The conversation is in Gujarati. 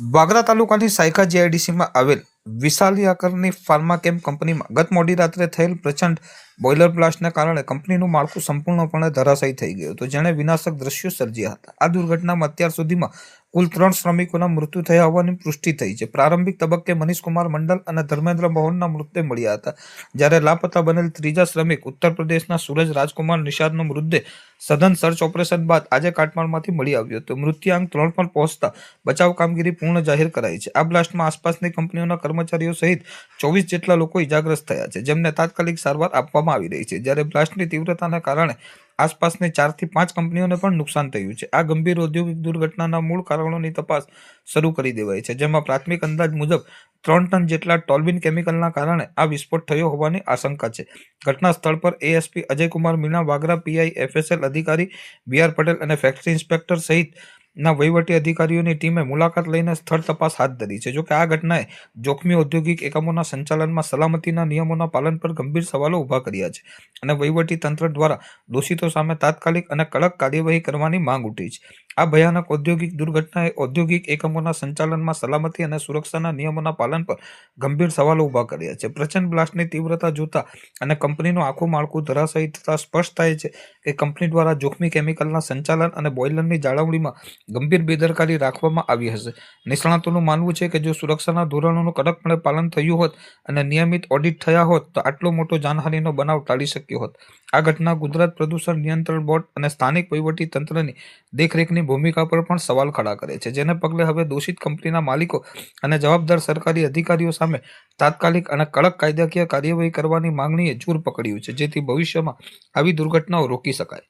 વાગરા તાલુકાની સાયકા જીઆઈડીસીમાં આવેલ વિશાલી ફાર્મા કેમ કંપનીમાં ગત મોડી રાત્રે થયેલ પ્રચંડ બોઇલર બ્લાસ્ટને કારણે કંપનીનું માળખું સંપૂર્ણપણે ધરાશાયી થઈ ગયું હતું, જેણે વિનાશક દ્રશ્યો સર્જ્યા હતા. આ દુર્ઘટનામાં અત્યાર સુધીમાં કુલ ત્રણ શ્રમિકોના મૃત્યુ થયા હોવાની પુષ્ટિ થઈ છે. પ્રારંભિક તબક્કે મનીષકુમાર મંડલ અને ધર્મેન્દ્ર મોહનના મૃતદેહ મળ્યા હતા, જ્યારે લાપતા બનેલ ત્રીજા શ્રમિક ઉત્તર પ્રદેશના સૂરજ રાજકુમાર નિષાદનો મૃતદેહ સઘન સર્ચ ઓપરેશન બાદ આજે કાટમાળમાંથી મળી આવ્યો હતો. મૃત્યુઆંક ત્રણ પર પહોંચતા બચાવ કામગીરી પૂર્ણ જાહેર કરાઈ છે. આ બ્લાસ્ટમાં આસપાસની કંપનીઓના કર્મચારીઓ સહિત ચોવીસ જેટલા લોકો ઇજાગ્રસ્ત થયા છે, જેમને તાત્કાલિક સારવાર આપવામાં આવી રહી છે. જ્યારે બ્લાસ્ટની તીવ્રતાના કારણે આસપાસની ચારથી પાંચ કંપનીઓને પણ નુકસાન થયું છે. આ ગંભીર ઔદ્યોગિક દુર્ઘટનાના મૂળ કારણોની તપાસ શરૂ કરી દેવાઈ છે, જેમાં પ્રાથમિક અંદાજ મુજબ ત્રણ ટન જેટલા ટોલ્બિન કેમિકલના કારણે આ વિસ્ફોટ થયો હોવાની આશંકા છે. ઘટના સ્થળ પર ASP Ajaykumar Meena, Vagra PI FSL અધિકારી બી આર પટેલ અને ફેક્ટરી ઇન્સ્પેક્ટર સહિત ના વહીવટી અધિકારીઓની ટીમે મુલાકાત લઈને સ્થળ તપાસ હાથ ધરી છે. જોકે આ ઘટનાએ જોખમી ઔદ્યોગિક એકમોના સંચાલનમાં સલામતીના નિયમોના પાલન પર ગંભીર સવાલો ઊભા કર્યા છે અને વહીવટી તંત્ર દ્વારા દોષિતો સામે તાત્કાલિક અને કડક કાર્યવાહી કરવાની માંગ ઉઠી છે. આ ભયાનક ઔદ્યોગિક દુર્ઘટનાએ ઔદ્યોગિક એકમોના સંચાલનમાં સલામતી અને સુરક્ષાના નિયમોના પાલન પર ગંભીર સવાલો ઊભા કર્યા છે. પ્રચંડ બ્લાસ્ટની તીવ્રતા જોતા અને કંપનીનું આખું માળખું ધરાશાયી થતાં સ્પષ્ટ થાય છે કે કંપની દ્વારા જોખમી કેમિકલના સંચાલન અને બોઇલરની જાળવણીમાં ગંભીર બેદરકારી રાખવામાં આવી હશે. નિષ્ણાતોનું માનવું છે કે જો સુરક્ષાના ધોરણોનું કડકપણે પાલન થયું હોત અને નિયમિત ઓડિટ થયા હોત, તો આટલો મોટો જાનહાનિનો બનાવ ટાળી શક્યો હોત. આ ઘટના ગુજરાત પ્રદૂષણ નિયંત્રણ બોર્ડ અને સ્થાનિક વહીવટી તંત્રની દેખરેખની ભૂમિકા પર પણ સવાલ ખડા કરે છે, જેને પગલે હવે દોષિત કંપનીના માલિકો અને જવાબદાર સરકારી અધિકારીઓ સામે તાત્કાલિક અને કડક કાયદાકીય કાર્યવાહી કરવાની માંગણીએ જોર પકડ્યું છે, જેથી ભવિષ્યમાં આવી દુર્ઘટનાઓ રોકી શકાય.